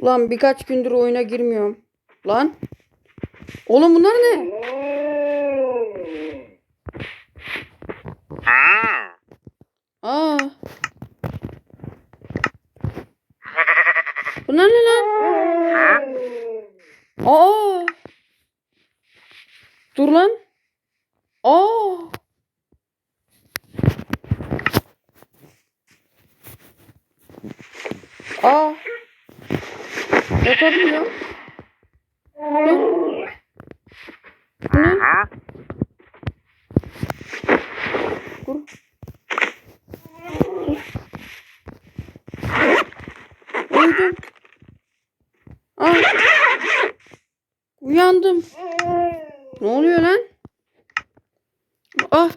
Ulan birkaç gündür oyuna girmiyorum. Lan. Oğlum bunlar ne? Aa. Bunlar ne lan? Aa. Dur lan. Aa. Aa. Yatabiliyor. Dur. Bu ne? Dur. Uyudum. Aa. Uyandım. Ne oluyor lan? Ah.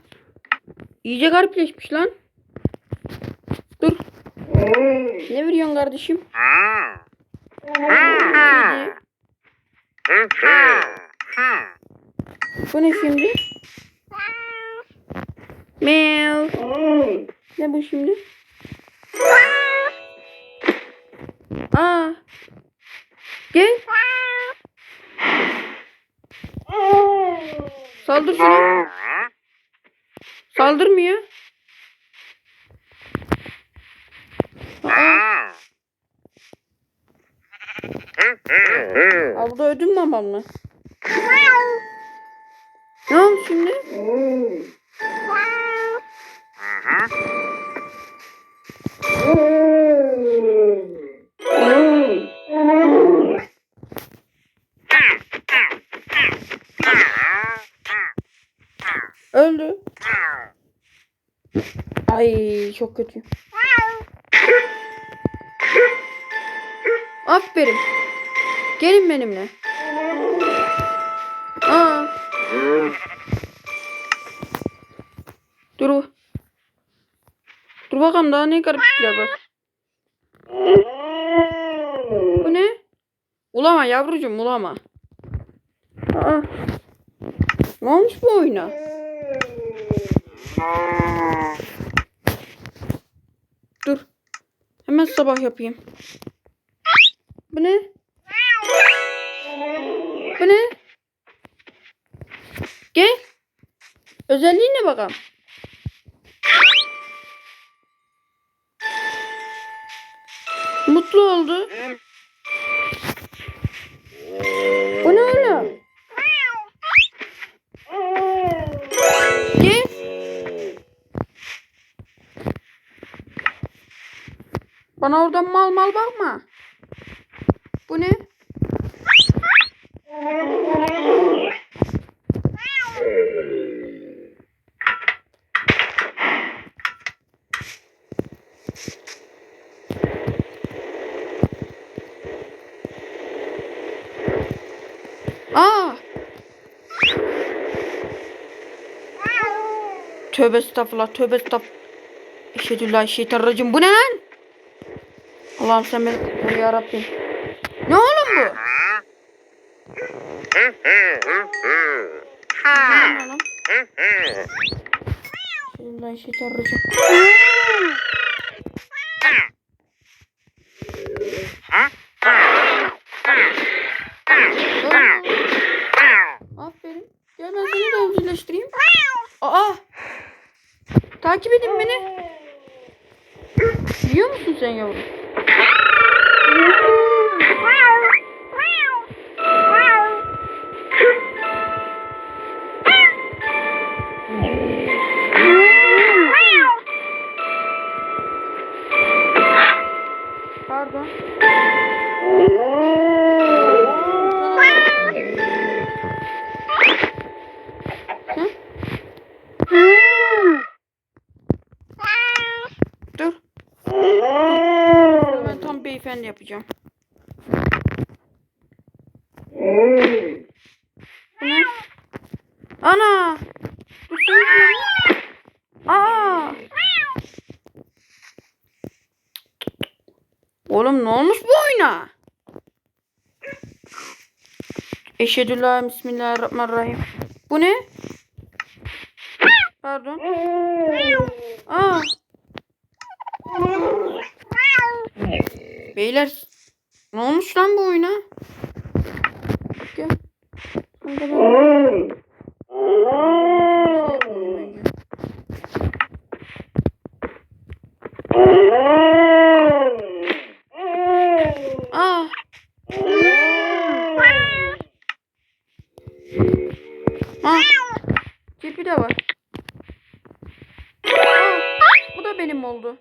İyice garipleşmiş lan. Dur. Ne veriyorsun kardeşim? Bu ne şimdi? Meow. Ne bu şimdi? Aa. Gel. Saldır şuna. Saldırmıyor. Aa. Aa, bu da ödüm mamamla. Ne oldu şimdi? Öldü. Ay çok kötü. Aferin. Gelin benimle. Aa. Dur. Dur bakalım daha ne gariplikler var. Bu ne? Ulama yavrucuğum ulama. Aa. Ne olmuş bu oyuna? Dur. Hemen sabah yapayım. Bu ne? Bu ne? Gel. Özelliği ne bakalım? Mutlu oldu. Bu ne öyle? Gel. Bana oradan mal mal bakma. Bu ne? Aa! Tövbe estağfurullah, tövbe estağfurullah. Eşhedüllahi şeytanirracim. Bu ne lan? Allah'ım sen beni ya Rabbim. Ne oğlum bu? Ne lan? Eşhedüllahi şeytanirracim. Aferin. Gel ben seni de evcilleştireyim. Aa! Takip edin beni. Yiyor musun sen yavrum? Pardon. Beyefendi yapacağım. Ana! Bu? Aa! Oğlum ne olmuş bu oyuna? Eşhedüllah bismillahirrahmanirrahim. Bu ne? Pardon. Aa. Beyler Ne olmuş lan bu oyuna? Gel. Önce. Aa. Ha. Cepi de var. Aa, bu da benim oldu.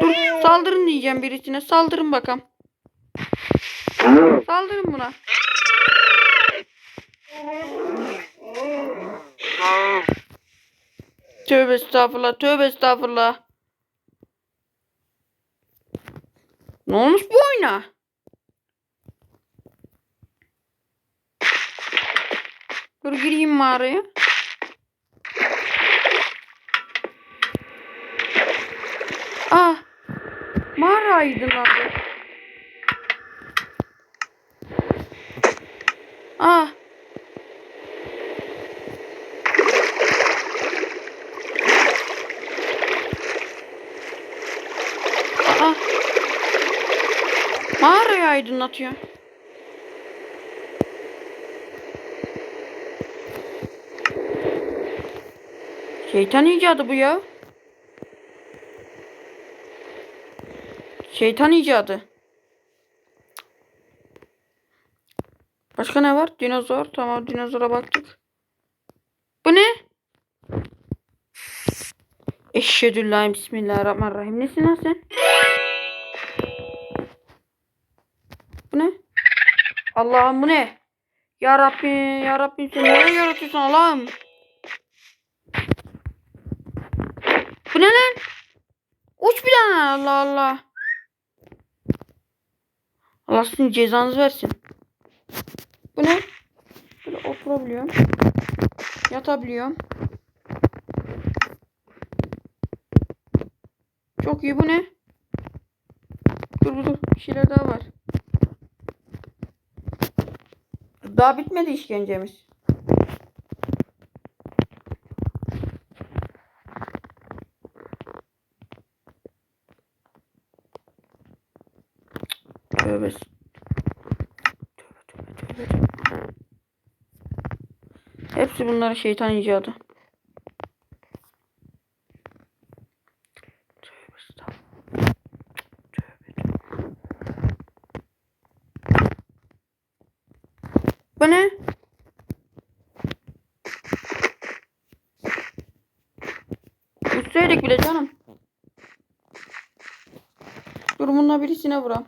Dur saldırın diyeceğim birisine. Saldırın bakalım. Saldırın buna. Tövbe estağfurullah. Tövbe estağfurullah. Ne olmuş bu oyuna? Dur gireyim mağaraya. Ah. Mağara aydınlandı. Ah. Ah. Mağarayı aydınlatıyor. Şeytan icadı bu ya. Şeytan icadı. Başka ne var? Dinozor. Tamam dinozora baktık. Bu ne? Eşhedüllahi bismillahirrahmanirrahim. Nesin lan sen? Bu ne? Allah'ım bu ne? Ya Rabbim, ya Rabbim sen ne yaratıyorsun Allah'ım? Bu ne lan? Uç bir tane Allah Allah. Allah sizin cezanızı versin. Bu ne? Böyle oturabiliyorum. Yatabiliyorum. Çok iyi bu ne? Dur dur. Bir şeyler daha var. Daha bitmedi işkencemiz. Tövbe. Tövbe tövbe. Hepsi bunlar şeytan icadı. Bu ne? Üstteydik bile canım. Dur bununla birisine vuram.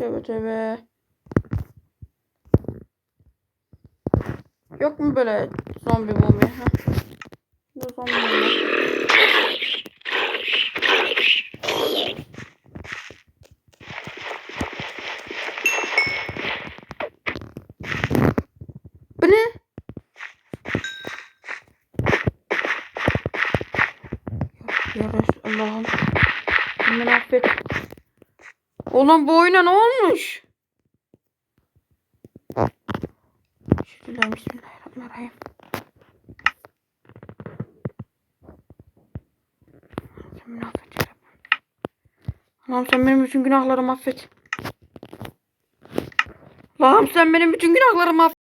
Tövbe tövbe. Yok mu böyle zombi mombi? Ha? Bu zombi mombi. Bu ne? Ya, Allah'ım. Beni affet. Oğlum bu oyuna ne olmuş? Bismillah, Bismillahirrahmanirrahim. Sen. Allah'ım sen benim bütün günahlarımı affet. Allah'ım sen benim bütün günahlarımı affet.